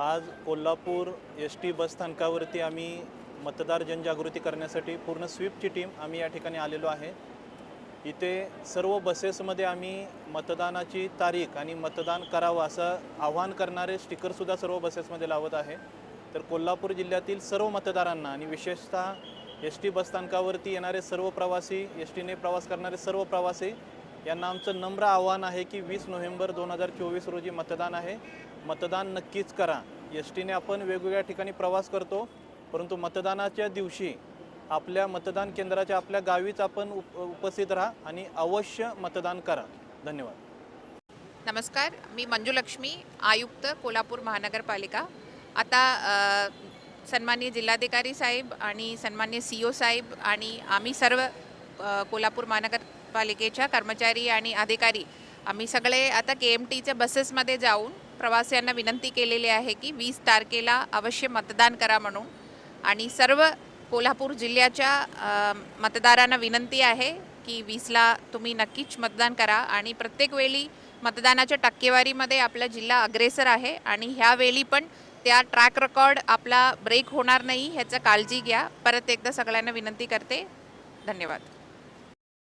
आज Kolhapur S T बसस्थानकावरती आम्ही मतदार जनजागृती करण्यासाठी पूर्ण स्वीपची टीम आम्ही या ठिकाणी आलेलो आहे. इथे सर्व बसेसमध्ये आम्ही मतदानाची तारीख आणि मतदान करावं असं आव्हान करणारे स्टिकरसुद्धा सर्व बसेसमध्ये लावत आहे. तर कोल्हापूर जिल्ह्यातील सर्व मतदारांना आणि विशेषतः एस टी बसस्थानकावरती येणारे सर्व प्रवासी एस टीने प्रवास करणारे सर्व प्रवासी यांना आमचं नम्र आव्हान आहे की वीस नोव्हेंबर दोन हजार चोवीस रोजी मतदान आहे. मतदान नक्कीच करा. एस टीने आपण वेगवेगळ्या ठिकाणी प्रवास करतो परंतु मतदानाच्या दिवशी आपल्या मतदान केंद्राच्या आपल्या गावीच आपण उप उपस्थित राहा आणि अवश्य मतदान करा. धन्यवाद. नमस्कार मी मंजुलक्ष्मी आयुक्त कोल्हापूर महानगरपालिका. आता सन्मान्य जिल्हाधिकारी साहेब आणि सन्मान्य सी ओ साहेब आणि आम्ही सर्व कोल्हापूर महानगरपालिकेच्या कर्मचारी आणि अधिकारी. आम्ही सगळे आता के एम टीच्या बसेसमध्ये जाऊन प्रवाशांना विनंती केलेली आहे की वीस तारखेला अवश्य मतदान करा म्हणून. आणि सर्व कोल्हापूर जिल्ह्याच्या मतदारांना विनंती आहे की वीसला तुम्ही नक्कीच मतदान करा. आणि प्रत्येक वेळी मतदानाच्या टक्केवारीमध्ये आपला जिल्हा अग्रेसर आहे आणि ह्यावेळी पण त्या ट्रॅक रेकॉर्ड आपला ब्रेक होणार नाही ह्याचं काळजी घ्या. परत एकदा सगळ्यांना विनंती करते. धन्यवाद.